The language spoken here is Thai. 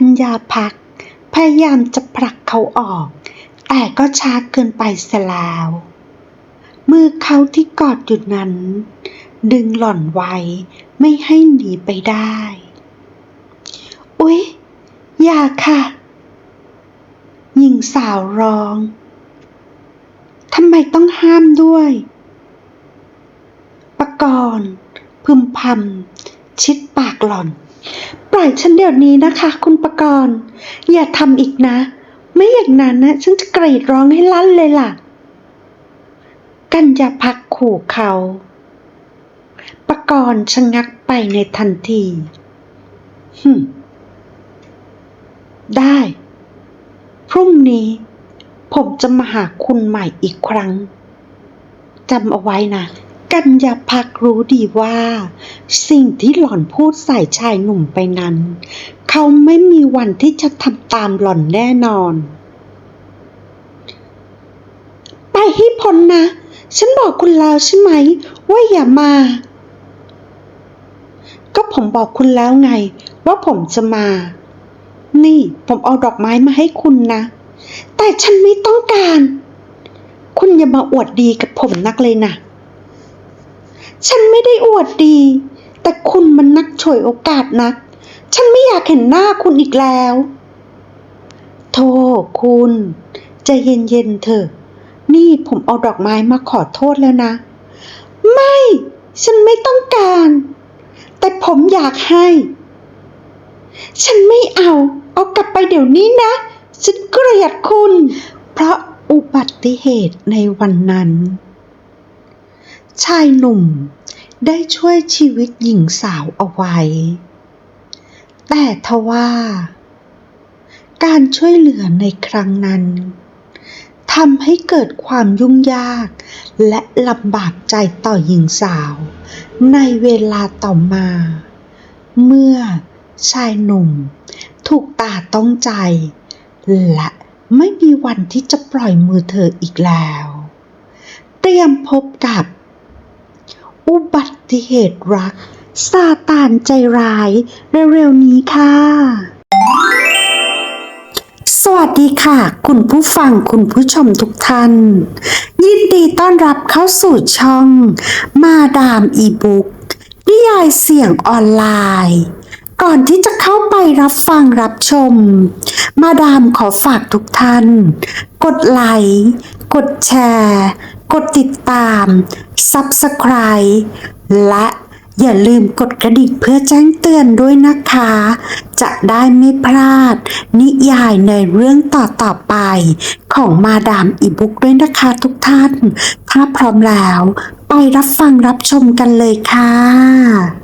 กัญญาพัก พยายามจะผลักเขาออก แต่ก็ช้าเกินไปเสียแล้ว มือเขาที่กอดอยู่นั้น ดึงหล่อนไว้ไม่ให้หนีไปได้ อุ๊ย อย่าค่ะ หญิงสาวร้อง ทำไมต้องห้ามด้วยปกรณ์พึมพำชิดปากหล่อน ปล่อยฉันเดี๋ยวนี้นะคะ คุณปกรณ์ อย่าทำอีกนะ ไม่อย่างนั้นนะฉันจะกรีดร้องให้ลั่นเลยล่ะ กัญญาพักขู่เขาปกรณ์ชะงักไปในทันทีหึมได้ พรุ่งนี้ ผมจะมาหาคุณใหม่อีกครั้งจำเอาไว้นะ กัญญาพักรู้ดีว่า สิ่งที่หล่อนพูดใส่ชายหนุ่มไปนั้น เขาไม่มีวันที่จะทำตามหล่อนแน่นอน ไปให้พ้นนะ ฉันบอกคุณแล้วใช่ไหม ว่าอย่ามา ก็ผมบอกคุณแล้วไง ว่าผมจะมา นี่ผมเอาดอกไม้มาให้คุณนะ แต่ฉันไม่ต้องการ คุณอย่ามาอวดดีกับผมนักเลยนะ ฉันไม่ได้อวดดี แต่คุณมันนักฉวยโอกาสนัก ฉันไม่อยากเห็นหน้าคุณอีกแล้วโธ่คุณใจเย็นๆเถอะ นี่ผมเอาดอกไม้มาขอโทษแล้วนะ ไม่ ฉันไม่ต้องการ แต่ผมอยากให้ ฉันไม่เอา เอากลับไปเดี๋ยวนี้นะ ฉันเกลียดคุณ เพราะอุบัติเหตุในวันนั้น ชายหนุ่มได้ช่วยชีวิตหญิงสาวเอาไว้ แต่ทว่า การช่วยเหลือในครั้งนั้นทำให้เกิดความยุ่งยาก และลำบากใจต่อหญิงสาว ในเวลาต่อมา เมื่อชายหนุ่ม ถูกตาต้องใจ และไม่มีวันที่จะปล่อยมือเธออีกแล้ว เตรียมพบกับ อุบัติเหตุรักซาตานใจร้าย เร็วๆนี้ค่ะ สวัสดีค่ะ คุณผู้ฟังคุณผู้ชมทุกท่าน ยินดีต้อนรับเข้าสู่ช่อง มาดามอีบุ๊กนิยายเสียงออนไลน์ ก่อนที่จะเข้าไปรับฟังรับชม มาดามขอฝากทุกท่าน กดไลค์ กดแชร์ กดติดตาม Subscribe และอย่าลืมกดกระดิ่งเพื่อแจ้งเตือนด้วยนะคะ จะได้ไม่พลาด นิยายในเรื่องต่อๆไป ของมาดามอีบุ๊กด้วยนะคะทุกท่าน ถ้าพร้อมแล้ว ไปรับฟังรับชมกันเลยค่ะ